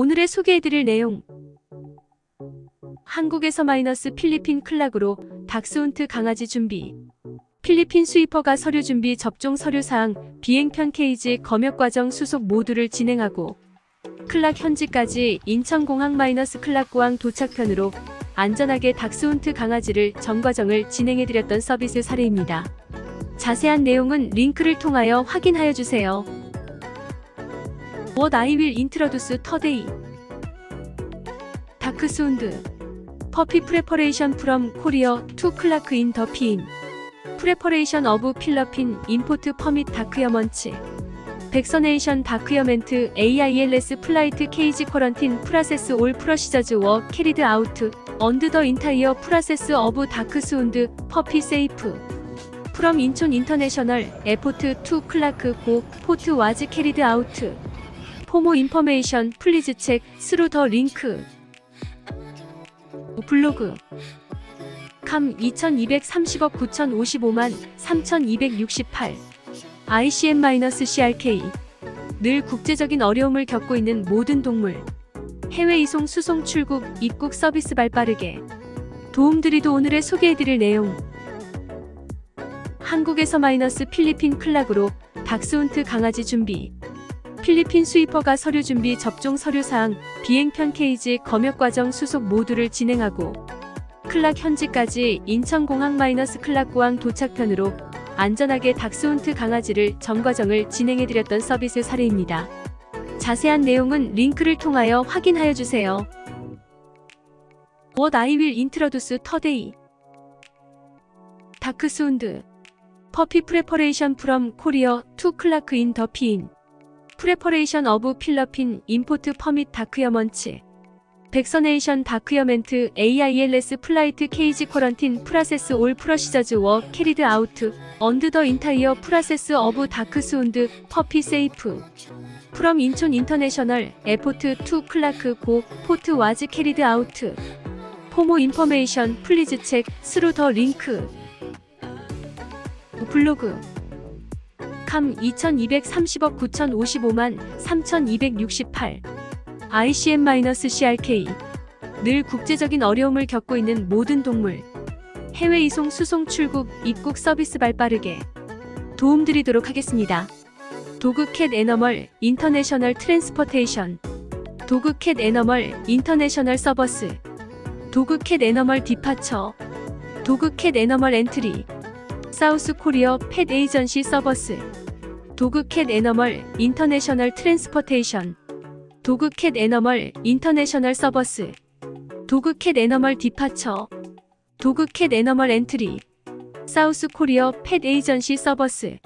오늘의 소개해드릴 내용 한국에서 마이너스 필리핀 클락으로 닥스훈트 강아지 준비 필리핀 스위퍼가 서류 준비 접종 서류 사항 비행편 케이지 검역 과정 수속 모두를 진행하고 클락 현지까지 인천공항 마이너스 클락구항 도착편으로 안전하게 닥스훈트 강아지를 전 과정을 진행해드렸던 서비스 사례입니다. 자세한 내용은 링크를 통하여 확인하여 주세요. What I will introduce today. 다크스운드 퍼피 프레퍼레이션 프롬 코리어 투 클라크 인더핀 프레퍼레이션 어브 필러핀 임포트 퍼밋 다크여먼치 백서네이션 다크여멘트 AILS 플라이트 케이지 쿼런틴 프라세스 올 프러시저즈 워 캐리드 아우트 언드 더 인타이어 프라세스 어브 다크스운드 퍼피 세이프 프롬 인촌 인터내셔널 에포트 투 클라크 고 포트 와즈 캐리드 아우트 포모 인퍼메이션 플리즈 책 스루 더 링크. 블로그. 캄 2230억 9055만 3268 ICM-CRK 늘 국제적인 어려움을 겪고 있는 모든 동물. 해외 이송 수송 출국 입국 서비스 발 빠르게. 도움드리도 오늘의 소개해드릴 내용. 한국에서 마이너스 필리핀 클락으로 닥스훈트 강아지 준비 필리핀 스위퍼가 서류 준비 접종 서류 사항 비행편 케이지 검역 과정 수속 모두를 진행하고 클락 현지까지 인천공항 마이너스 클락구항 도착편으로 안전하게 닥스훈트 강아지를 전 과정을 진행해드렸던 서비스 사례입니다. 자세한 내용은 링크를 통하여 확인하여 주세요. What I will introduce today. 다크스운드 퍼피 프레퍼레이션 프롬 코리어 투 클라크 인더핀 프레퍼레이션 어브 필러핀 임포트 퍼밋 다크여먼치 백서네이션 다크여멘트 AILS 플라이트 케이지 쿼런틴 프라세스 올 프러시저즈 워 캐리드 아우트 언드 더 인타이어 프라세스 어브 다크 스운드 퍼피 세이프 프롬 인촌 인터내셔널 에포트 투 클라크 고 포트 와즈 캐리드 아우트 포모 인퍼메이션 플리즈 책 스루 더 링크. 블로그 캄 2230억 9055만 3268 ICM-CRK 늘 국제적인 어려움을 겪고 있는 모든 동물. 해외 이송 수송 출국 입국 서비스 발 빠르게. 도움드리도록 하겠습니다. 도그캣 애너멀 인터내셔널 트랜스포테이션. 도그캣 애너멀 인터내셔널 서버스. 도그캣 애너멀 디파처. 도그캣 애너멀 엔트리 사우스 코리어 펫 에이전시 서버스 도그캣 애너멀 인터내셔널 트랜스포테이션 도그캣 애너멀 인터내셔널 서버스 도그캣 애너멀 디파처 도그캣 애너멀 엔트리 사우스 코리어 펫 에이전시 서버스